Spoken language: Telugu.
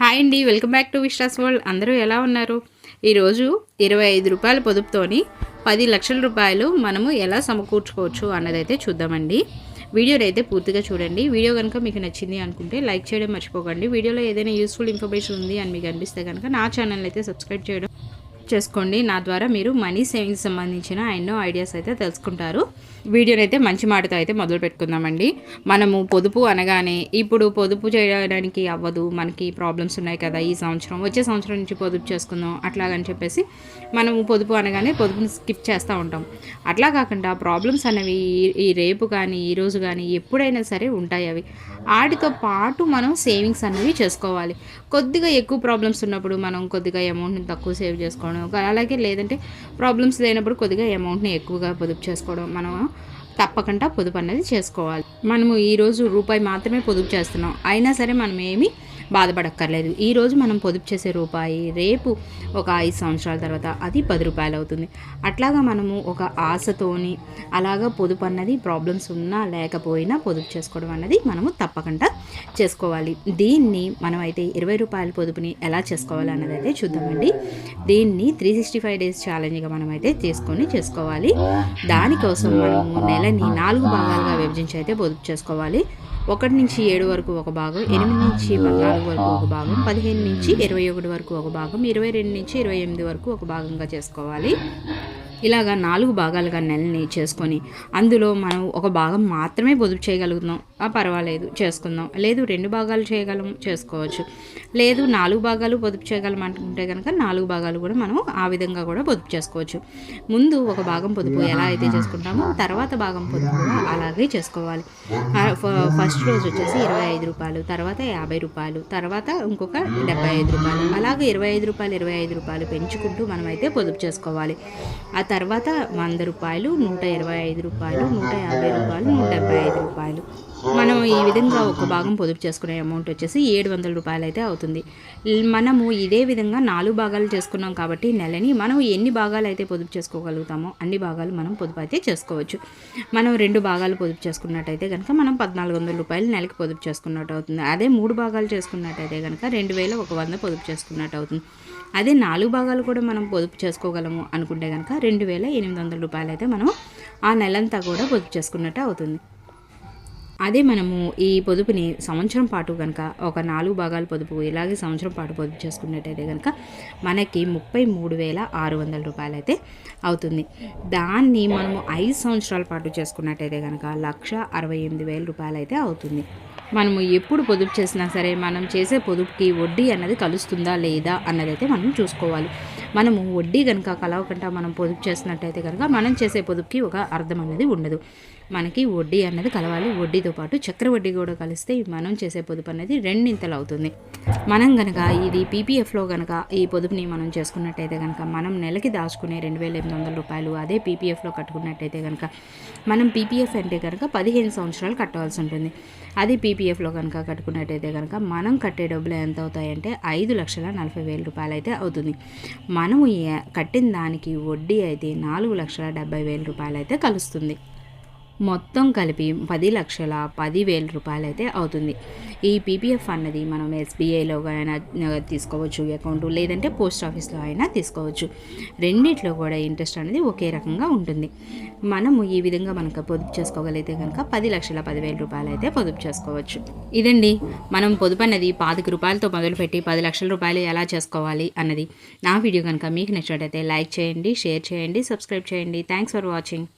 హాయ్ అండి welcome back to Vishwas world. అందరూ ఎలా ఉన్నారు? ఈరోజు ఇరవై ఐదు రూపాయల పొదుపుతోని పది లక్షల రూపాయలు మనము ఎలా సమకూర్చుకోవచ్చు అన్నదైతే చూద్దామండి. వీడియోని అయితే పూర్తిగా చూడండి. వీడియో కనుక మీకు నచ్చింది అనుకుంటే లైక్ చేయడం మర్చిపోకండి. వీడియోలో ఏదైనా యూస్ఫుల్ ఇన్ఫర్మేషన్ ఉంది అని మీకు అనిపిస్తే కనుక నా ఛానల్ అయితే సబ్స్క్రైబ్ చేయడం చేసుకోండి. నా ద్వారా మీరు మనీ సేవింగ్స్ సంబంధించిన ఎన్నో ఐడియాస్ అయితే తెలుసుకుంటారు. వీడియోనైతే అయితే మంచి మాటతో అయితే మొదలు పెట్టుకుందామండి. మనము పొదుపు అనగానే ఇప్పుడు పొదుపు చేయడానికి అవ్వదు. మనకి ప్రాబ్లమ్స్ ఉన్నాయి కదా ఈ సంవత్సరం. వచ్చే సంవత్సరం నుంచి పొదుపు చేసుకుందాం అట్లాగని చెప్పేసి మనము పొదుపు అనగానే పొదుపుని స్కిప్ చేస్తూ ఉంటాం. అట్లా కాకుండా ప్రాబ్లమ్స్ అనేవి ఈ రేపు కానీ ఈరోజు కానీ ఎప్పుడైనా సరే ఉంటాయి అవి. వాటితో పాటు మనం సేవింగ్స్ అనేవి చేసుకోవాలి. కొద్దిగా ఎక్కువ ప్రాబ్లమ్స్ ఉన్నప్పుడు మనం కొద్దిగా అమౌంట్ని తక్కువ సేవ్ చేసుకోవడం అలాగే లేదంటే ప్రాబ్లమ్స్ లేనప్పుడు కొద్దిగా అమౌంట్ని ఎక్కువగా పొదుపు చేసుకోవడం మనం తప్పకుండా పొదుపు అనేది చేసుకోవాలి. మనము ఈరోజు రూపాయి మాత్రమే పొదుపు చేస్తున్నాం. అయినా సరే మనం ఏమి బాధపడక్కర్లేదు. ఈరోజు మనం పొదుపు చేసే రూపాయి రేపు ఒక ఐదు సంవత్సరాల తర్వాత అది పది రూపాయలు అవుతుంది అట్లాగా మనము ఒక ఆశతోని అలాగా పొదుపు అన్నది ప్రాబ్లమ్స్ ఉన్నా లేకపోయినా పొదుపు చేసుకోవడం అన్నది మనము తప్పకుండా చేసుకోవాలి. దీన్ని మనం అయితే ఇరవై రూపాయల పొదుపుని ఎలా చేసుకోవాలి అన్నది అయితే చూద్దామండి. దీన్ని త్రీ సిక్స్టీ ఫైవ్ డేస్ ఛాలెంజ్గా మనం అయితే తీసుకొని చేసుకోవాలి. దానికోసం మనము నెలని నాలుగు భాగాలుగా విభజించి అయితే పొదుపు చేసుకోవాలి. ఒకటి నుంచి ఏడు వరకు ఒక భాగం ఎనిమిది నుంచి పద్నాలుగు వరకు ఒక భాగం పదిహేను నుంచి ఇరవై ఒకటి వరకు ఒక భాగం ఇరవై రెండు నుంచి ఇరవై ఎనిమిది వరకు ఒక భాగంగా చేసుకోవాలి. ఇలాగా నాలుగు భాగాలుగా నెలని చేసుకొని అందులో మనం ఒక భాగం మాత్రమే పొదుపు చేయగలుగుతున్నాం. పర్వాలేదు చేసుకుందాం. లేదు రెండు భాగాలు చేయగలం చేసుకోవచ్చు. లేదు నాలుగు భాగాలు పొదుపు చేయగలం అనుకుంటే కనుక నాలుగు భాగాలు కూడా మనం ఆ విధంగా కూడా పొదుపు చేసుకోవచ్చు. ముందు ఒక భాగం పొదుపు ఎలా అయితే చేసుకుంటామో తర్వాత భాగం పొదుపు కూడా అలాగే చేసుకోవాలి. ఫస్ట్ రోజు వచ్చేసి ఇరవై ఐదు రూపాయలు తర్వాత యాభై రూపాయలు తర్వాత ఇంకొక డెబ్బై ఐదు రూపాయలు. అలాగే ఇరవై ఐదు రూపాయలు ఇరవై ఐదు రూపాయలు పెంచుకుంటూ మనం అయితే పొదుపు చేసుకోవాలి. ఆ తర్వాత వంద రూపాయలు నూట ఇరవై ఐదు రూపాయలు నూట యాభై రూపాయలు నూట డెబ్బై ఐదు రూపాయలు. మనం ఈ విధంగా ఒక భాగం పొదుపు చేసుకునే అమౌంట్ వచ్చేసి ఏడు వందల రూపాయలు అయితే అవుతుంది. మనము ఇదే విధంగా నాలుగు భాగాలు చేసుకున్నాం కాబట్టి నెలని మనం ఎన్ని భాగాలు అయితే పొదుపు చేసుకోగలుగుతామో అన్ని భాగాలు మనం పొదుపు అయితే చేసుకోవచ్చు. మనం రెండు భాగాలు పొదుపు చేసుకున్నట్టయితే కనుక మనం పద్నాలుగు వందల రూపాయలు నెలకి పొదుపు చేసుకున్నట్టు అవుతుంది. అదే మూడు భాగాలు చేసుకున్నట్టయితే కనుక రెండు వేల ఒక వంద పొదుపు చేసుకున్నట్టు అవుతుంది. అదే నాలుగు భాగాలు కూడా మనం పొదుపు చేసుకోగలము అనుకుంటే కనుక రెండు వేల ఎనిమిది వందల రూపాయలు అయితే మనం ఆ నెలంతా కూడా పొదుపు చేసుకున్నట్టు అవుతుంది. అదే మనము ఈ పొదుపుని సంవత్సరం పాటు కనుక ఒక నాలుగు భాగాల పొదుపు ఇలాగే సంవత్సరం పాటు పొదుపు చేసుకున్నట్టయితే కనుక మనకి ముప్పై మూడు వేల ఆరు వందల రూపాయలు అయితే అవుతుంది. దాన్ని మనము ఐదు సంవత్సరాల పాటు చేసుకున్నట్టయితే కనుక లక్ష అరవై ఎనిమిది వేల రూపాయలు అయితే అవుతుంది. మనము ఎప్పుడు పొదుపు చేసినా సరే మనం చేసే పొదుపుకి వడ్డీ అన్నది కలుస్తుందా లేదా అన్నదైతే మనం చూసుకోవాలి. మనము వడ్డీ కనుక కలవకుండా మనం పొదుపు చేసినట్టయితే కనుక మనం చేసే పొదుపుకి ఒక అర్థం అనేది ఉండదు. మనకి వడ్డీ అన్నది కలవాలి. వడ్డీతో పాటు చక్ర వడ్డీ కూడా కలిస్తే మనం చేసే పొదుపు అనేది రెండింతలు అవుతుంది. మనం కనుక ఇది పీపీఎఫ్లో కనుక ఈ పొదుపుని మనం చేసుకున్నట్టయితే కనుక మనం నెలకి దాచుకునే రెండు వేల ఎనిమిది వందల రూపాయలు అదే పీపీఎఫ్లో కట్టుకున్నట్టయితే కనుక మనం పీపీఎఫ్ అంటే కనుక పదిహేను సంవత్సరాలు కట్టవలసి ఉంటుంది. అది పీపీఎఫ్లో కనుక కట్టుకున్నట్టయితే కనుక మనం కట్టే డబ్బులు ఎంత అవుతాయంటే ఐదు లక్షల నలభై వేల రూపాయలు అయితే అవుతుంది. మనము కట్టిన దానికి వడ్డీ అయితే నాలుగు లక్షల డెబ్బై వేల రూపాయలు అయితే కలుస్తుంది. మొత్తం కలిపి పది లక్షల పదివేల రూపాయలు అయితే అవుతుంది. ఈ పీపీఎఫ్ అన్నది మనం ఎస్బీఐలో అయినా తీసుకోవచ్చు అకౌంట్ లేదంటే పోస్ట్ ఆఫీస్లో అయినా తీసుకోవచ్చు. రెండిట్లో కూడా ఇంట్రెస్ట్ అనేది ఒకే రకంగా ఉంటుంది. మనము ఈ విధంగా మనకు పొదుపు చేసుకోగలిగితే కనుక పది లక్షల పదివేల రూపాయలు అయితే పొదుపు చేసుకోవచ్చు. ఇదండి. మనం పొదుపు అన్నది పాతిక రూపాయలతో మొదలుపెట్టి పది లక్షల రూపాయలు ఎలా చేసుకోవాలి అన్నది. నా వీడియో కనుక మీకు నచ్చినట్టయితే లైక్ చేయండి షేర్ చేయండి సబ్స్క్రైబ్ చేయండి. Thanks for watching.